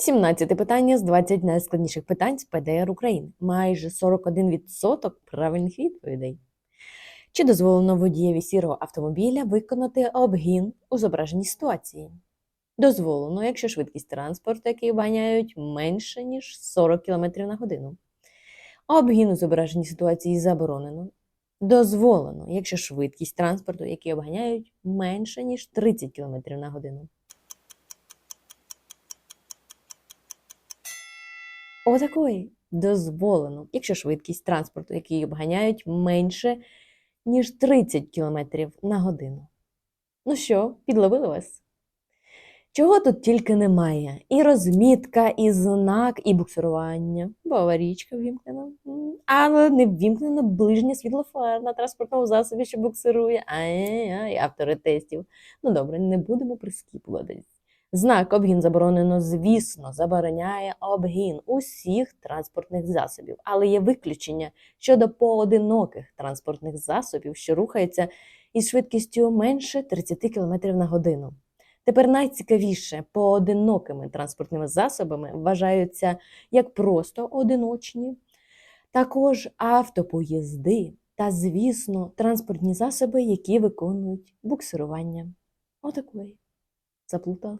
17 питання з 20 найскладніших питань з ПДР України. Майже 41% правильних відповідей. Чи дозволено водієві сірого автомобіля виконати обгін у зображеній ситуації? Дозволено, якщо швидкість транспорту, який обганяють, менше, ніж 40 км на годину. Обгін у зображеній ситуації заборонено. Дозволено, якщо швидкість транспорту, який обганяють, менше, ніж 30 км на годину. Отакої дозволено, якщо швидкість транспорту, який обганяють, менше, ніж 30 км на годину. Ну що, підловили вас? Чого тут тільки немає? І розмітка, і знак, і буксирування, бо аварійка ввімкнена. Але не ввімкнено ближнє світло фар на транспортному засобі, що буксирує. Ай-яй, автори тестів. Ну добре, не будемо прискіпуватись. Знак обгін заборонено, звісно, забороняє обгін усіх транспортних засобів, але є виключення щодо поодиноких транспортних засобів, що рухаються із швидкістю менше 30 км на годину. Тепер найцікавіше поодинокими транспортними засобами вважаються як просто одиночні, також автопоїзди та, звісно, транспортні засоби, які виконують буксирування. Отакої. Заплутали.